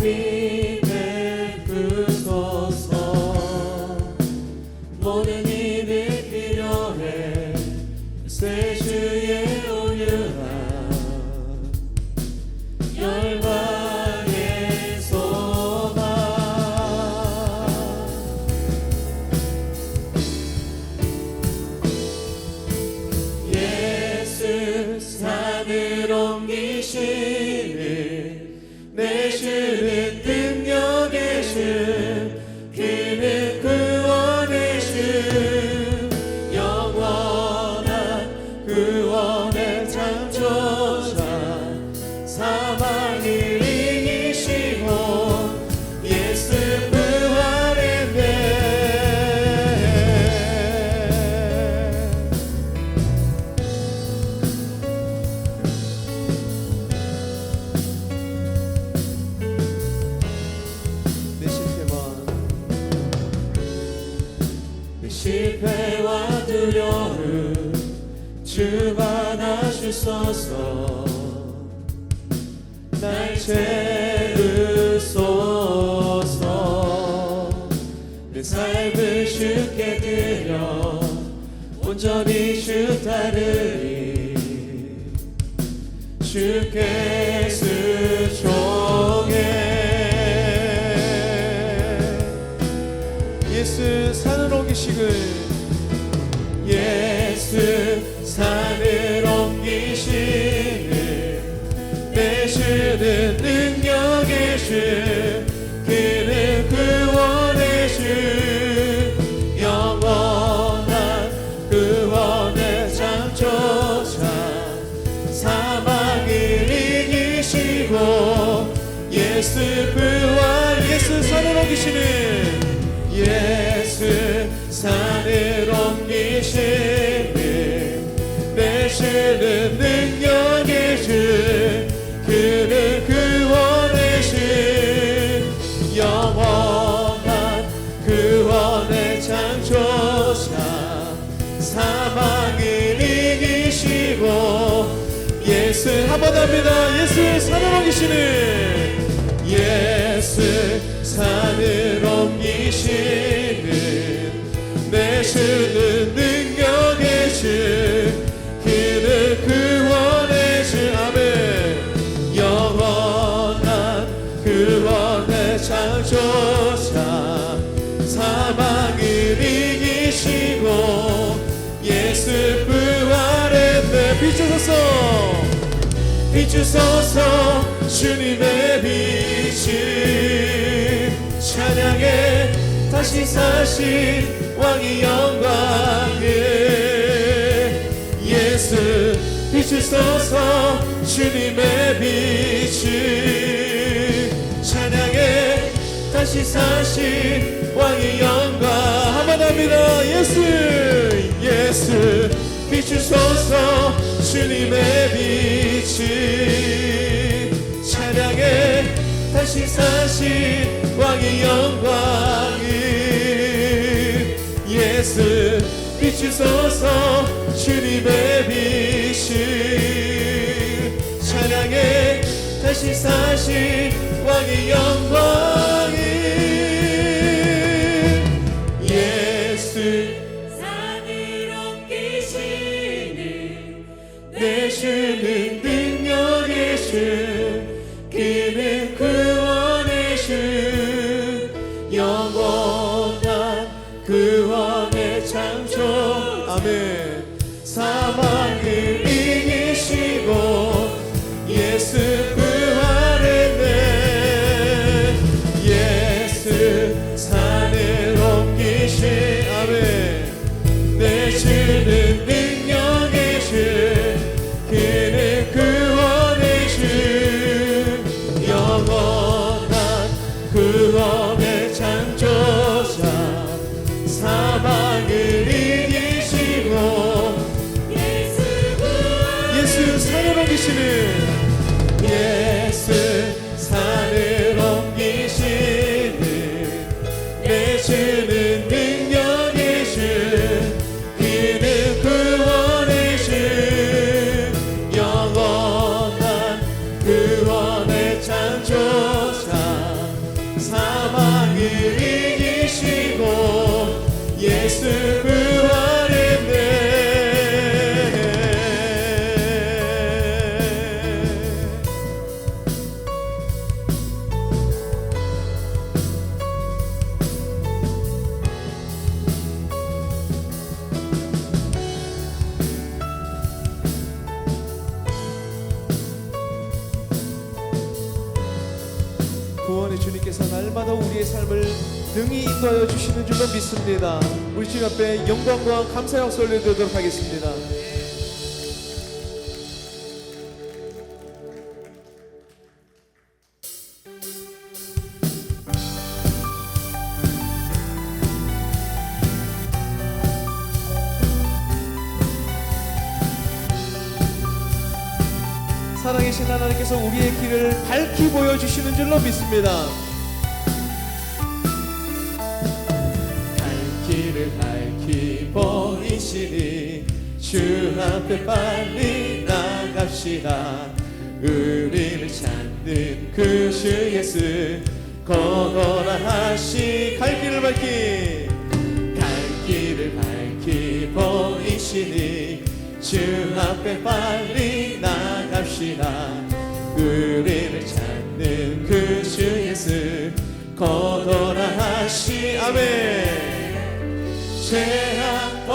Me. 드려 온전히 주 따르리. 주께 수종해 예수 산을 옮기시길 예수 산 부활 예수 산을 옮기시는 예수 산을 옮기시는 내 주는 능력의 주 그는 구원의 주 영원한 구원의 창조자 사망을 이기시고 예수 한번 합니다. 예수 산을 옮기시는 산을 옮기시는 내 주는 능력의 주 그는 구원의 주 아멘. 영원한 구원의 창조자 사망을 이기시고 예수 부활했네 비추소서. 비추소서. 주님의 빛이 찬양해. 다시 사신 왕의 영광에. 예수 비추소서 주님의 빛이 찬양해. 다시 사신 왕의 영광. 한번 합니다. 예수 예수 비추소서 주님의 빛이 찬양해 다시 사신 왕의 영광이 예수 비추소서 주님의 빛이 찬양해. 다시 사신 왕의 영광 산을 옮기시는 예 날마다 우리의 삶을 능히 인도하여 주시는 줄로 믿습니다. 우리 주님 앞에 영광과 감사의 박수 올려드리도록 하겠습니다. 살아계신 하나님께서 우리의 길을 밝히 보여주시는 줄로 믿습니다. 주 앞에 빨리 나갑시다. 우리를 찾는 그 주 예수 거거라 하시 갈 길을 밝히. 갈 길을 밝히 보이시니 주 앞에 빨리 나갑시다. 우리를 찾는 그 주 예수 거더라 하시. 아멘. 죄악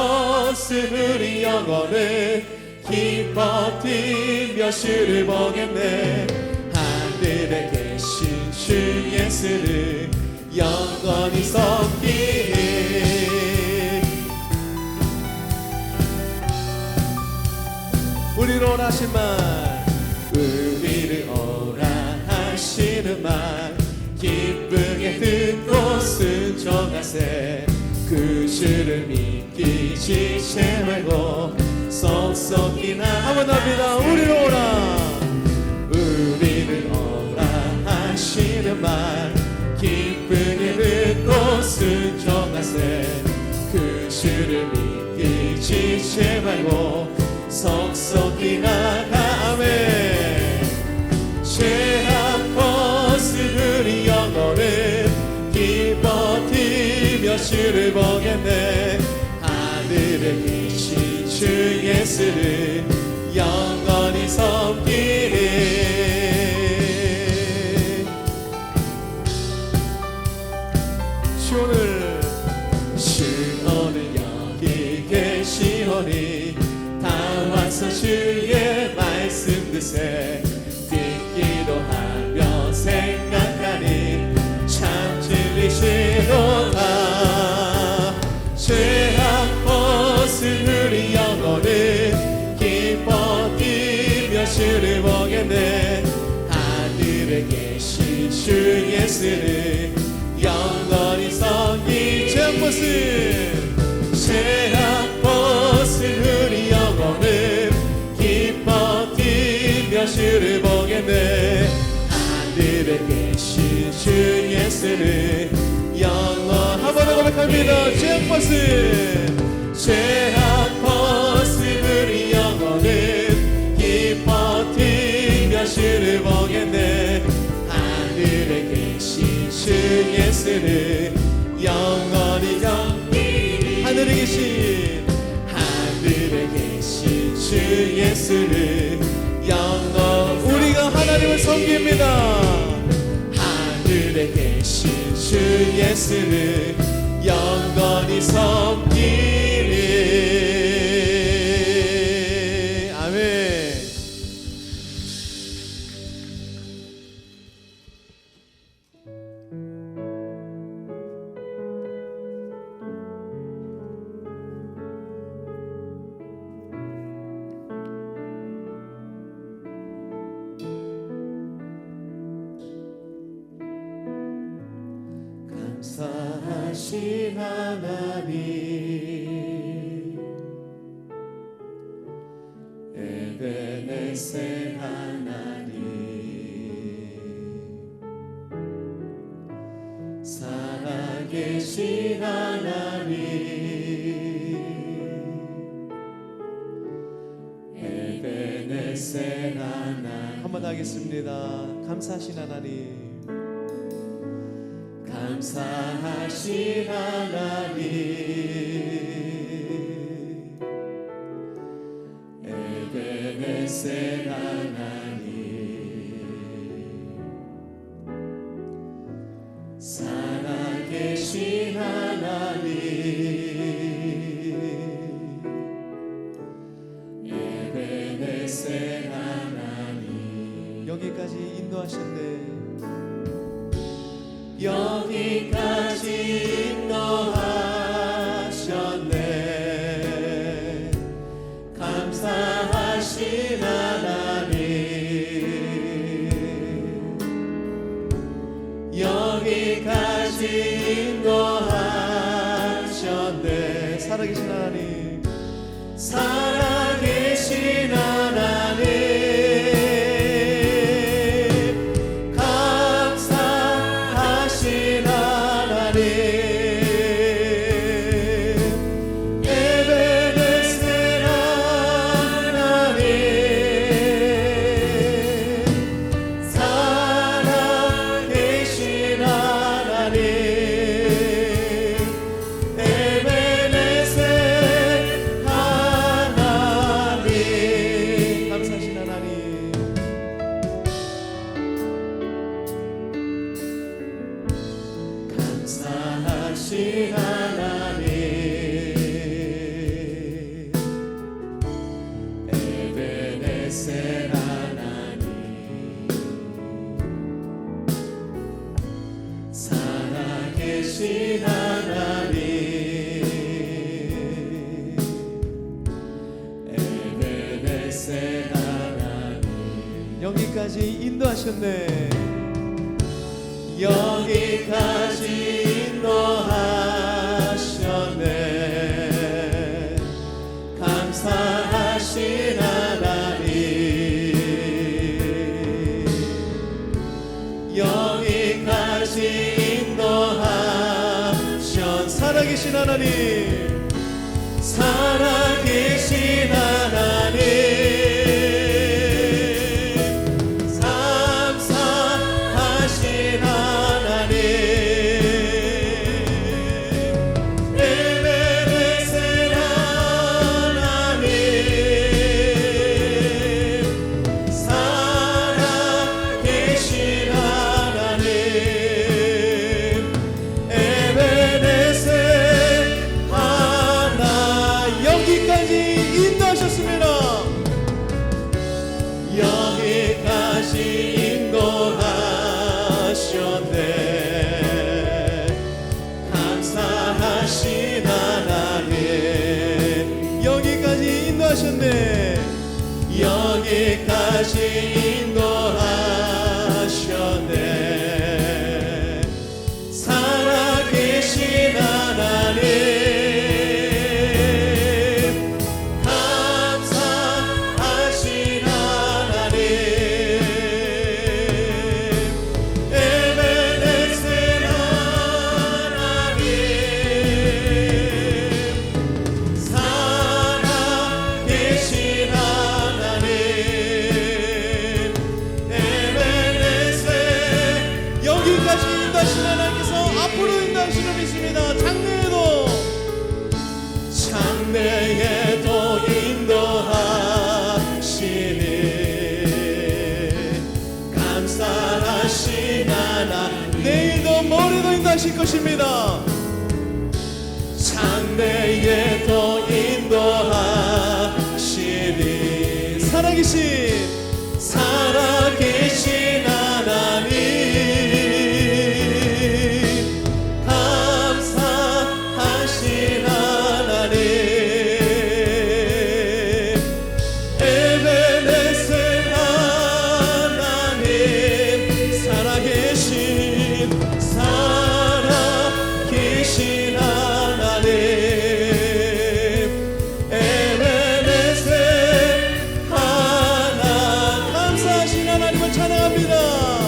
벗은 우리 영혼은 기뻐 뛰며 주를 보겠네. 하늘에 계신 주 예수를 영원히 섬기리 우리로 하신 말 우리를 오라 하시는 말 기쁘게 듣고 순종하세 그 주를 믿기 지체 말고 속속이나 한번 합니다. 우리로 오라. 우리를 오라 하시는 말 기쁘게 듣고 순종하세 그 주를 믿기 지체 말고 나가매 죄 주를 보겠네. 하늘에 계신 주 예수를 영원히 섬기 계신 주 예수를 영원히 섬기 죄악 벗은 죄악 벗은 우리 영혼은 기뻐 뛰며 주를 보겠네 하늘에 계신 주 예수를 영원 한번 더 고백합 예수를 영원히 하늘에 계신 하늘에 계신 주 예수를 영원 우리가 하나님을 섬깁니다. 하늘에 계신 주 예수를 영원히 섬기 감사하신 하나님 에베네세 하나님 살아계신 하나님 에베네세 하나님 한번 하겠습니다. 감사하신 하나님. 감사하신 하나님 에베네셀 하나님 see. Melanie. 상대에더 인도하시니 살아계신 lâmina.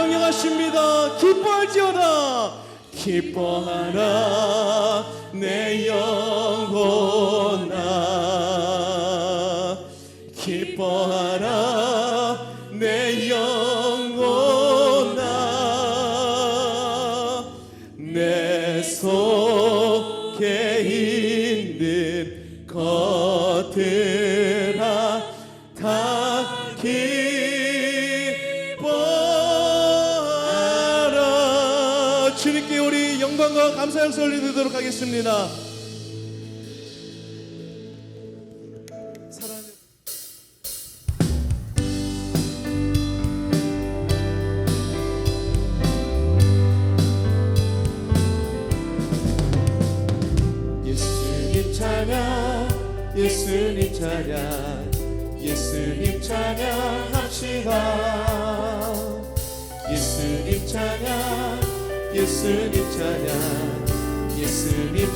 명령하십니다. 기뻐할지어다. 기뻐하라 내 영혼 감사 영성을 드리도록 하겠습니다.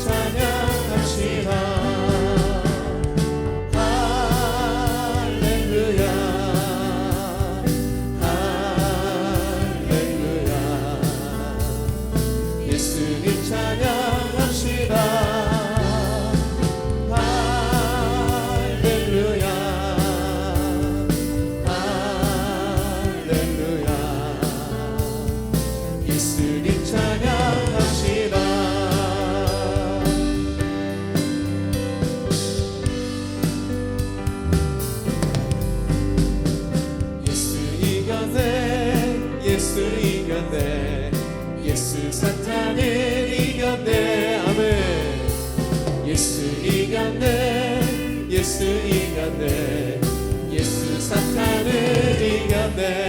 찬양합시다 이겼네. 예수 사탄을 이겼네.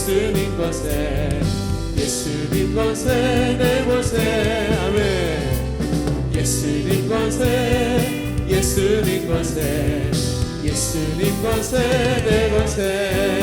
예수님 것에 예수님 것에 내 것에 아멘. 예수님 것에 예수님 것에 예수님 것에 내 것에.